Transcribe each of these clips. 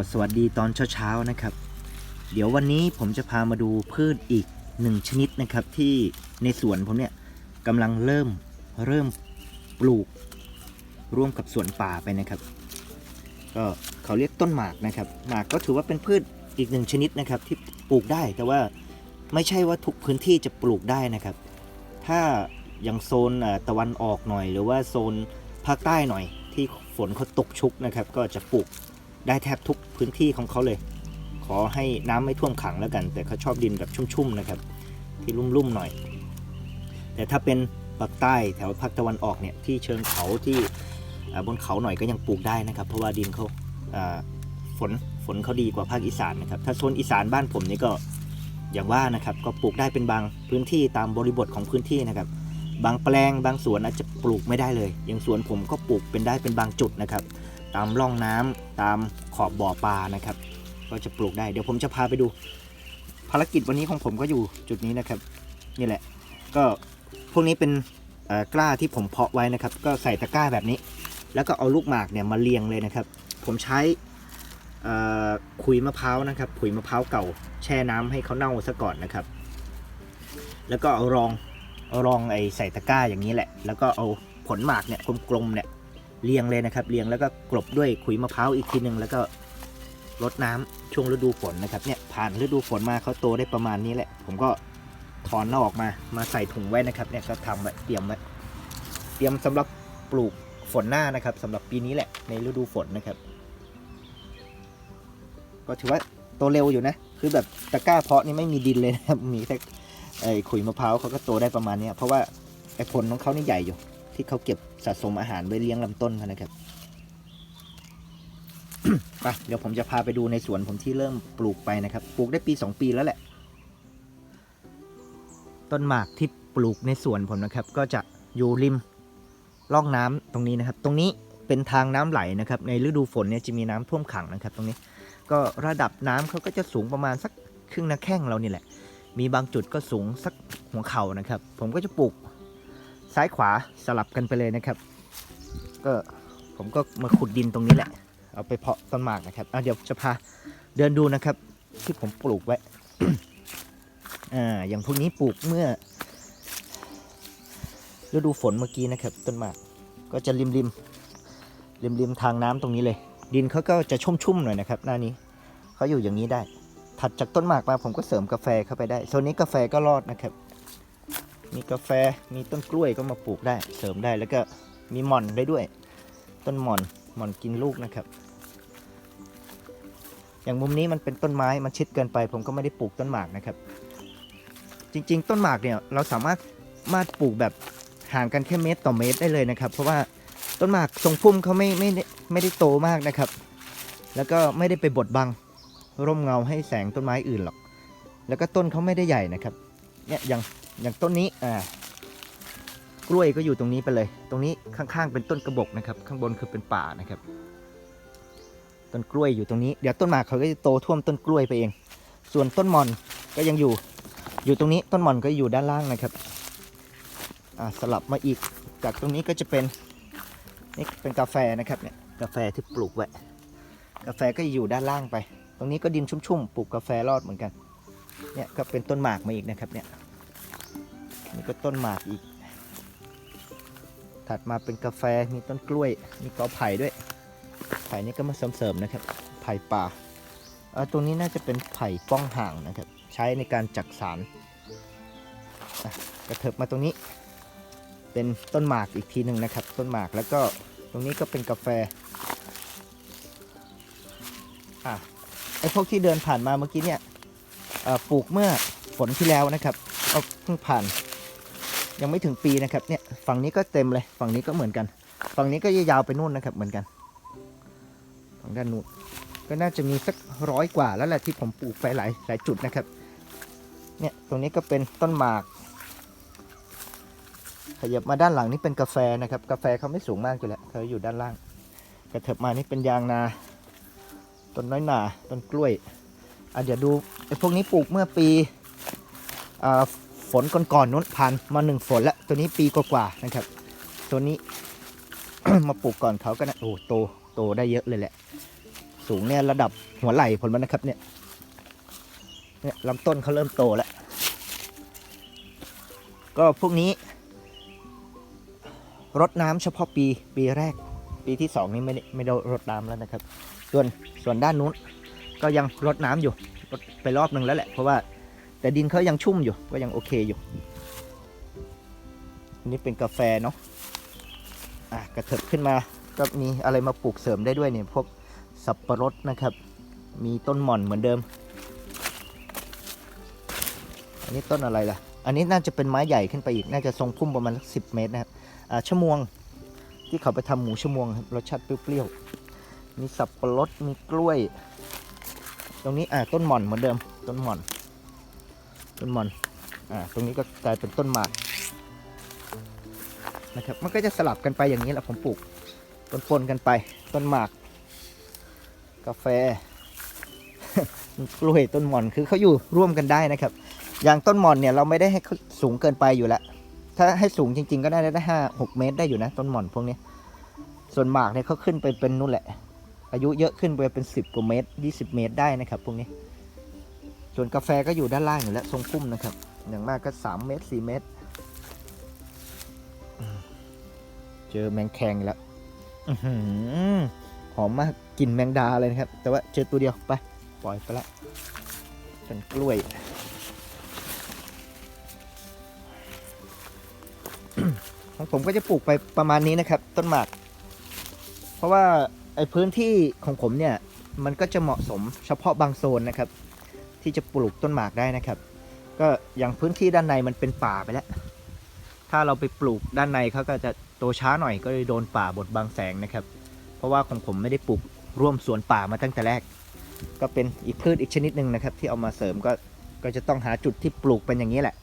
็สวัสดีตอนเช้าๆนะครับ เดี๋ยววันนี้ผมจะพามาดูพืชอีกหนึ่งชนิดนะครับ ที่ในสวนผมเนี่ยกำลังเริ่มเริ่มปลูก ร่วมกับสวนป่าไปนะครับ ก็เขาเรียกต้นหมากนะครับ หมากก็ถือว่าเป็นพืชอีกหนึ่งชนิดนะครับ ที่ปลูกได้แต่ว่าไม่ใช่ว่าทุกพื้นที่จะปลูกได้นะครับ ถ้าอย่างโซนตะวันออกหน่อย หรือว่าโซนภาคใต้หน่อยที่ฝนเขาตกชุกนะครับ ก็จะปลูก ได้แทบทุกพื้นที่ของเขาเลย ขอให้น้ำไม่ท่วมขังแล้วกัน แต่เขาชอบดินแบบชุ่มๆนะครับ ที่ลุ่มๆหน่อย แต่ถ้าเป็นภาคใต้แถวภาคตะวันออกเนี่ยที่เชิงเขาที่บนเขาหน่อยก็ยังปลูกได้นะครับ เพราะว่าดินเขาอ่าฝนฝนเขาดีกว่าภาคอีสานนะครับ ถ้าโซนอีสานบ้านผมนี่ก็อย่างว่านะครับก็ปลูกได้เป็นบางพื้นที่ตามบริบทของพื้นที่นะครับ บางแปลงบางสวนอาจจะปลูกไม่ได้เลย อย่างสวนผมก็ปลูกเป็นได้เป็นบางจุดนะครับ ตามร่องน้ำตามขอบบ่อปลานะครับ ก็จะปลูกได้เดี๋ยวผมจะพาไปดู ภารกิจวันนี้ของผมก็อยู่จุดนี้นะครับ นี่แหละ ก็พวกนี้เป็นกล้าที่ผมเพาะไว้นะครับ ก็ใส่ตะกร้าแบบนี้ แล้วก็เอาลูกหมากเนี่ยมาเรียงเลยนะครับ ผมใช้ขุยมะพร้าวนะครับขุยมะพร้าวเก่าแช่น้ำให้เขาเน่าซะก่อนนะครับ แล้วก็เอารองเอารองไอ้ใส่ตะกร้าอย่างนี้แหละ แล้วก็เอาผลหมากเนี่ยกลมๆเนี่ย เรียงเลยนะครับเรียงแล้วก็กลบด้วยขุยมะพร้าวอีกทีหนึ่งแล้วก็รดน้ำช่วงฤดูฝนนะครับเนี่ยผ่านฤดูฝนมาเขาโตได้ประมาณนี้แหละ ผมก็ถอนเอาออกมามาใส่ถุงไว้นะครับเนี่ยก็ทำไว้เตรียมไว้เตรียมสำหรับปลูกฝนหน้านะครับสำหรับปีนี้แหละในฤดูฝนนะครับ ก็ถือว่าโตเร็วอยู่นะ คือแบบตะกร้าเพาะนี่ไม่มีดินเลยนะครับมีแค่ไอ้ขุยมะพร้าวเขาก็โตได้ประมาณนี้เพราะว่าไอ้ผลของเขานี่ใหญ่อยู่ ที่เขาเก็บสะสมอาหารไว้เลี้ยงลำต้นเขานะครับไปเดี๋ยวผมจะพาไปดูในสวนผมที่เริ่มปลูกไปนะครับ ปลูกได้ปี2ปีแล้วแหละ ต้นหมากที่ปลูกในสวนผมนะครับ ก็จะอยู่ริมร่องน้ำตรงนี้นะครับ ตรงนี้เป็นทางน้ำไหลนะครับ ในฤดูฝนเนี่ยจะมีน้ำท่วมขังนะครับ ตรงนี้ ก็ระดับน้ำเขาก็จะสูงประมาณสักครึ่งหน้าแข้งเรานี่แหละ มีบางจุดก็สูงสักหัวเข่านะครับ ผมก็จะปลูก ซ้ายขวาสลับกันไปเลยนะครับ ก็ผมก็มาขุดดินตรงนี้แหละ เอาไปเพาะต้นหมากนะครับอะเดี๋ยวจะพาเดินดูนะครับ ที่ผมปลูกไว้อ่าอย่างพวกนี้ปลูกเมื่อฤดูฝนเมื่อกี้นะครับ ต้นหมากก็จะริมริมริมริมทางน้ำตรงนี้เลย ดินเขาก็จะชุ่มๆหน่อยนะครับ หน้านี้เขาอยู่อย่างนี้ได้ ถัดจากต้นหมากมาผมก็เสริมกาแฟเข้าไปได้โซนนี้กาแฟก็รอดนะครับ มีกาแฟมีต้นกล้วยก็มาปลูกได้เสริมได้แล้วก็มีหม่อนได้ด้วย ต้นหม่อนหม่อนกินลูกนะครับ อย่างมุมนี้มันเป็นต้นไม้มันชิดเกินไป ผมก็ไม่ได้ปลูกต้นหมากนะครับ จริง ๆ ต้นหมากเนี่ยเราสามารถมาปลูกแบบห่างกันแค่เมตรต่อเมตรได้เลยนะครับ เพราะว่าต้นหมากทรงพุ่มเขาไม่ไม่ไม่ได้โตมากนะครับ แล้วก็ไม่ได้ไปบดบังร่มเงาให้แสงต้นไม้อื่นหรอก แล้วก็ต้นเขาไม่ได้ใหญ่นะครับเนี่ยอย่าง อย่างต้นนี้อ่ากล้วยก็อยู่ตรงนี้ไปเลย ตรงนี้ข้างๆเป็นต้นกระบอกนะครับ ข้างบนคือเป็นป่านะครับ ต้นกล้วยอยู่ตรงนี้ เดี๋ยวต้นหมากเขาก็จะโตท่วมต้นกล้วยไปเอง ส่วนต้นมอนก็ยังอยู่ อยู่ตรงนี้ ต้นมอนก็อยู่ด้านล่างนะครับอ่าสลับมาอีก จากตรงนี้ก็จะเป็นนี่เป็นกาแฟนะครับเนี่ย กาแฟที่ปลูกไว้ กาแฟก็อยู่ด้านล่างไป ตรงนี้ก็ดินชุ่มๆ ปลูกกาแฟรอดเหมือนกัน เนี่ยก็เป็นต้นหมากมาอีกนะครับเนี่ย นี่ก็ต้นหมากอีก ถัดมาเป็นกาแฟมีต้นกล้วย มีกอไผ่ด้วย ไผ่นี่ก็มาเสริมๆนะครับ ไผ่ป่าตรงนี้น่าจะเป็นไผ่ป้องห่างนะครับ ใช้ในการจักสารกระเถิบมาตรงนี้ เป็นต้นหมากอีกทีหนึ่งนะครับ ต้นหมากแล้วก็ตรงนี้ก็เป็นกาแฟอะไอพวกที่เดินผ่านมาเมื่อกี้เนี่ยปลูกเมื่อฝนที่แล้วนะครับเอาเพิ่งผ่าน ยังไม่ถึงปีนะครับเนี่ยฝั่งนี้ก็เต็มเลยฝั่งนี้ก็เหมือนกัน ฝั่งนี้ก็ยาวไปนู่นนะครับเหมือนกันฝั่งด้านนู้นก็น่าจะมีสักร้อยกว่าแล้วแหละที่ผมปลูกไปหลายหลายจุดนะครับเนี่ยตรงนี้ก็เป็นต้นหมาก ขยับมาด้านหลังนี่เป็นกาแฟนะครับ กาแฟเขาไม่สูงมากอยู่แล้วเขาอยู่ด้านล่าง กระเถิบมานี่เป็นยางนาต้นน้อยหนาต้นกล้วยอะเดี๋ยวดูไอ้พวกนี้ปลูกเมื่อปีอ่า ฝนก่อนๆนู้นผ่านมาหนึ่งฝนแล้วตัวนี้ปีกว่าๆนะครับ ตัวนี้ มาปลูกก่อนเขาก็นะโอ้โตโตได้เยอะเลยแหละ สูงเนี่ยระดับหัวไหล่ผล้วนนะครับ เนี่ยเนี่ยลำต้นเขาเริ่มโตแล้ว ก็พวกนี้รดน้ำเฉพาะปีปีแรก ปีที่สองนี้ไม่ได้ไม่ได้รดน้ำแล้วนะครับ ส่วนส่วนด้านนู้นก็ยังรดน้ำอยู่รดไปรอบหนึ่งแล้วแหละเพราะว่า แต่ดินเขายังชุ่มอยู่ก็ยังโอเคอยู่ อันนี้เป็นกาแฟเนาะอะกระเถิบขึ้นมาก็มีอะไรมาปลูกเสริมได้ด้วยเนี่ยพวกสับปะรดนะครับ มีต้นหม่อนเหมือนเดิม อันนี้ต้นอะไรล่ะ อันนี้น่าจะเป็นไม้ใหญ่ขึ้นไปอีก น่าจะทรงพุ่มประมาณสักสิเมตรนะครับอ่าชะมวงที่เขาไปทำหมูชะมวงครับรสชาติเปรี้ยวๆมีสับปะรดมีกล้วย ตรงนี้อ่าต้นหม่อนเหมือนเดิม ต้นหม่อน ต้นหม่อนอ่าตรงนี้ก็กลายเป็นต้นหมากนะครับมันก็จะสลับกันไปอย่างนี้แหละผมปลูกปนๆกันไป ต้นหมาก กาแฟกล้วยต้นหม่อนคือเขาอยู่ร่วมกันได้นะครับ อย่างต้นหม่อนเนี่ยเราไม่ได้ให้สูงเกินไปอยู่แล้ว ถ้าให้สูงจริง ๆ ก็ได้ได้ห้าหกเมตรได้อยู่นะต้นหม่อนพวกนี้ส่วนหมากเนี่ยเขาขึ้นไปเป็นนู่นแหละ อายุเยอะขึ้นไปเป็นสิบกว่าเมตรยี่สิบเมตรได้นะครับพวกนี้ ส่วนกาแฟก็อยู่ด้านล่างอยู่แล้วทรงพุ่มนะครับ อย่างมากก็สามเมตรสี่เมตร เจอแมงแคงแล้วหอมมากกลิ่นแมงดาเลยนะครับ แต่ว่าเจอตัวเดียวไป ปล่อยไปละเป็นกล้วย ของผมก็จะปลูกไปประมาณนี้นะครับ ต้นหมาก เพราะว่าไอ้พื้นที่ของผมเนี่ย มันก็จะเหมาะสมเฉพาะบางโซนนะครับ ที่จะปลูกต้นหมากได้นะครับ ก็อย่างพื้นที่ด้านในมันเป็นป่าไปแล้ว ถ้าเราไปปลูกด้านในเขาก็จะโตช้าหน่อยก็เลยโดนป่าบดบังแสงนะครับ เพราะว่าของผมไม่ได้ปลูกร่วมสวนป่ามาตั้งแต่แรก ก็เป็นอีกพืชอีกชนิดหนึ่งนะครับ ที่เอามาเสริมก็ก็จะต้องหาจุดที่ปลูกเป็นอย่างนี้แหละ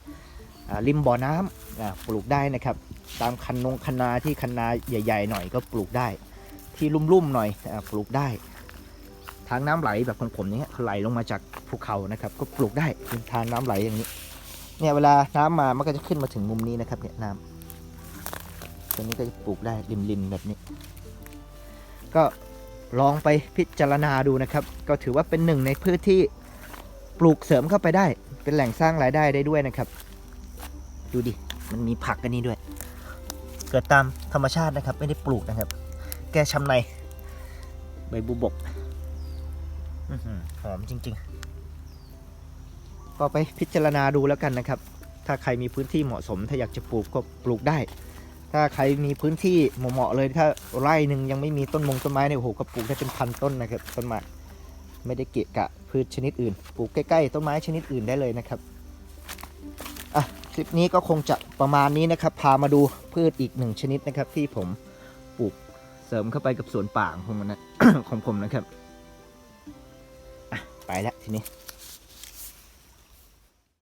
ริมบ่อน้ำปลูกได้นะครับ ตามคันนงคันนาที่คันนาใหญ่ ๆ หน่อยก็ปลูกได้ ที่ลุ่มๆหน่อยปลูกได้ ทางน้ำไหลแบบของผมเนี้ยไหลลงมาจากภูเขานะครับ ก็ปลูกได้เป็นทางน้ำไหลอย่างนี้ เนี่ยเวลาน้ำมามันก็จะขึ้นมาถึงมุมนี้นะครับเนี่ยน้ำตรงนี้ก็จะปลูกได้ริมๆแบบนี้ ก็ลองไปพิจารณาดูนะครับ ก็ถือว่าเป็นหนึ่งในพืชที่ปลูกเสริมเข้าไปได้ เป็นแหล่งสร้างรายได้ได้ด้วยนะครับ ดูดิมันมีผักกันนี้ด้วย เกิดตามธรรมชาตินะครับ ไม่ได้ปลูกนะครับ แก้ช้ำในใบบุบก หอมจริงๆ ก็ไปพิจารณาดูแล้วกันนะครับ ถ้าใครมีพื้นที่เหมาะสม ถ้าอยากจะปลูกก็ปลูกได้ ถ้าใครมีพื้นที่เหมาะๆเลยถ้าไร่หนึ่งยังไม่มีต้นมงต้นไม้เนี่ยโอ้โหก็ปลูกได้เป็นพันต้นนะครับต้นหมากไม่ได้เกะกะพืชชนิดอื่น ปลูกใกล้ๆต้นไม้ชนิดอื่นได้เลยนะครับอะคลิปนี้ก็คงจะประมาณนี้นะครับ พามาดูพืชอีกหนึ่งชนิดนะครับ ที่ผมปลูกเสริมเข้าไปกับสวนป่าของผมนะของผมนะครับ ไปแล้วทีนี้